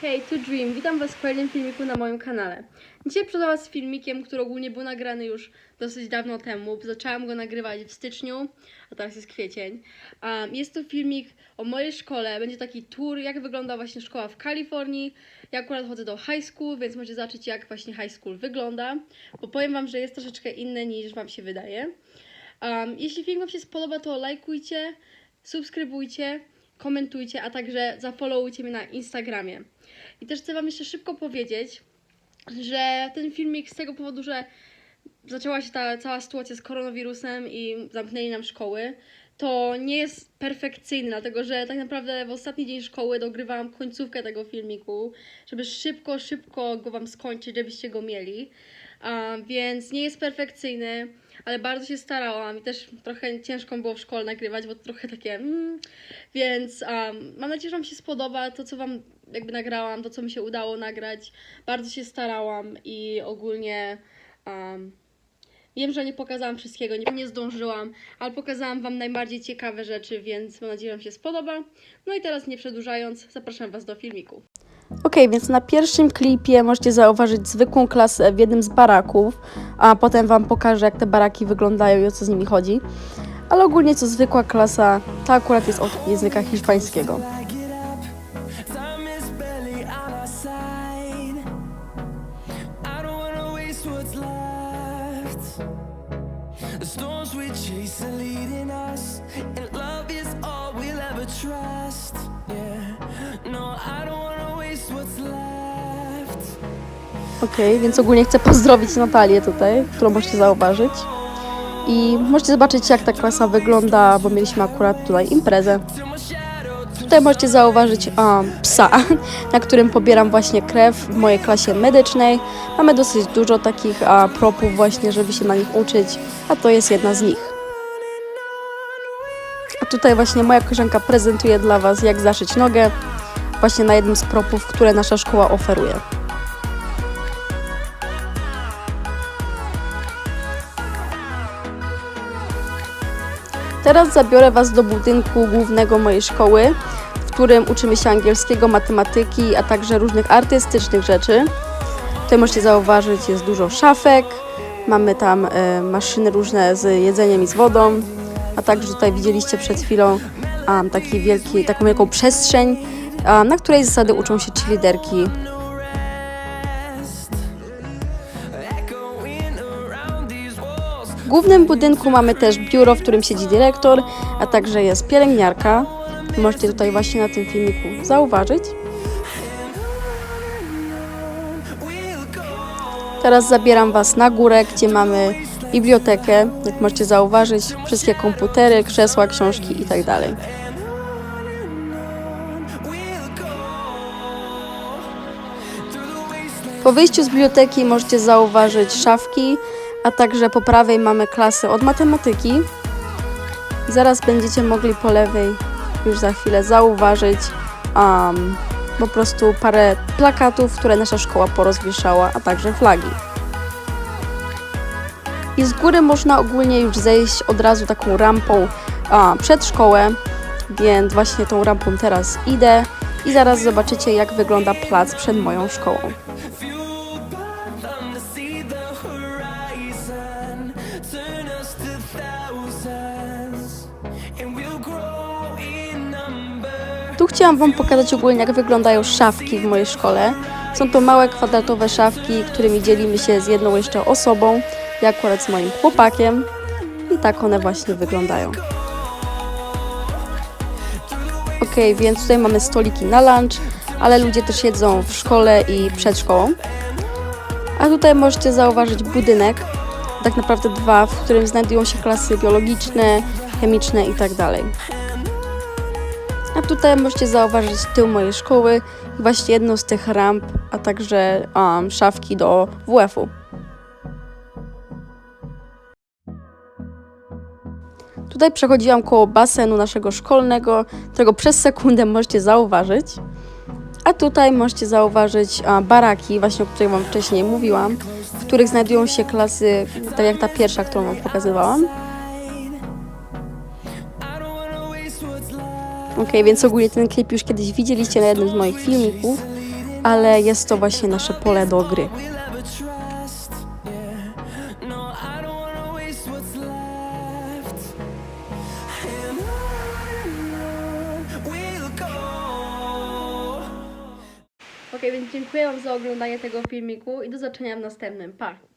Hej, to Dream. Witam Was w kolejnym filmiku na moim kanale. Dzisiaj przed Was filmikiem, który ogólnie był nagrany już dosyć dawno temu. Zaczęłam go nagrywać w styczniu, a teraz jest kwiecień. Um, jest to filmik o mojej szkole. Będzie taki tour, jak wygląda właśnie szkoła w Kalifornii. Ja akurat chodzę do high school, więc możecie zobaczyć, jak właśnie high school wygląda. Bo powiem Wam, że jest troszeczkę inny niż Wam się wydaje. Um, jeśli film Wam się spodoba, to lajkujcie, subskrybujcie, komentujcie, a także zafollowujcie mnie na Instagramie. I też chcę Wam jeszcze szybko powiedzieć, że ten filmik z tego powodu, że zaczęła się ta cała sytuacja z koronawirusem i zamknęli nam szkoły, to nie jest perfekcyjny, dlatego że tak naprawdę w ostatni dzień szkoły dogrywałam końcówkę tego filmiku, żeby szybko, szybko go Wam skończyć, żebyście go mieli. A, więc nie jest perfekcyjny, ale bardzo się starałam i też trochę ciężko było w szkole nagrywać, bo trochę takie. Mm, więc um, mam nadzieję, że Wam się spodoba to, co Wam jakby nagrałam, to, co mi się udało nagrać. Bardzo się starałam i ogólnie. Um, Wiem, że nie pokazałam wszystkiego, nie, nie zdążyłam, ale pokazałam Wam najbardziej ciekawe rzeczy, więc mam nadzieję, że Wam się spodoba. No i teraz nie przedłużając, zapraszam Was do filmiku. Ok, więc na pierwszym klipie możecie zauważyć zwykłą klasę w jednym z baraków, a potem Wam pokażę, jak te baraki wyglądają i o co z nimi chodzi. Ale ogólnie co zwykła klasa, ta akurat jest od języka hiszpańskiego. Trust. Yeah, no, I don't Ok, więc ogólnie chcę pozdrowić Natalię tutaj, którą możecie zauważyć. I możecie zobaczyć, jak ta klasa wygląda, bo mieliśmy akurat tutaj imprezę. Tutaj możecie zauważyć psa, na którym pobieram właśnie krew w mojej klasie medycznej. Mamy dosyć dużo takich propów właśnie, żeby się na nich uczyć, a to jest jedna z nich. A tutaj właśnie moja koleżanka prezentuje dla Was, jak zaszyć nogę, właśnie na jednym z propów, które nasza szkoła oferuje. Teraz zabiorę Was do budynku głównego mojej szkoły, w którym uczymy się angielskiego, matematyki, a także różnych artystycznych rzeczy. Tutaj możecie zauważyć, jest dużo szafek, mamy tam e, maszyny różne z jedzeniem i z wodą, a także tutaj widzieliście przed chwilą um, taki wielki, taką wielką przestrzeń, a, na której zasady uczą się liderki. W głównym budynku mamy też biuro, w którym siedzi dyrektor, a także jest pielęgniarka. Możecie tutaj właśnie na tym filmiku zauważyć. Teraz zabieram Was na górę, gdzie mamy bibliotekę. Jak możecie zauważyć, wszystkie komputery, krzesła, książki tak itd. Po wyjściu z biblioteki możecie zauważyć szafki, a także po prawej mamy klasy od matematyki. Zaraz będziecie mogli po lewej już za chwilę zauważyć um, po prostu parę plakatów, które nasza szkoła porozwieszała, a także flagi. I z góry można ogólnie już zejść od razu taką rampą a, przed szkołę, więc właśnie tą rampą teraz idę i zaraz zobaczycie jak wygląda plac przed moją szkołą. Tu chciałam Wam pokazać ogólnie, jak wyglądają szafki w mojej szkole. Są to małe kwadratowe szafki, którymi dzielimy się z jedną jeszcze osobą, ja akurat z moim chłopakiem. I tak one właśnie wyglądają. Ok, więc tutaj mamy stoliki na lunch, ale ludzie też siedzą w szkole i przed szkołą. A tutaj możecie zauważyć budynek, tak naprawdę dwa, w którym znajdują się klasy biologiczne, chemiczne itd. Tutaj możecie zauważyć tył mojej szkoły właśnie jedną z tych ramp, a także um, szafki do WF-u. Tutaj przechodziłam koło basenu naszego szkolnego, którego przez sekundę możecie zauważyć. A tutaj możecie zauważyć a, baraki, właśnie o których Wam wcześniej mówiłam, w których znajdują się klasy, tak jak ta pierwsza, którą Wam pokazywałam. Ok, więc ogólnie ten klip już kiedyś widzieliście na jednym z moich filmików, ale jest to właśnie nasze pole do gry. Ok, więc dziękuję Wam za oglądanie tego filmiku i do zobaczenia w następnym. Pa!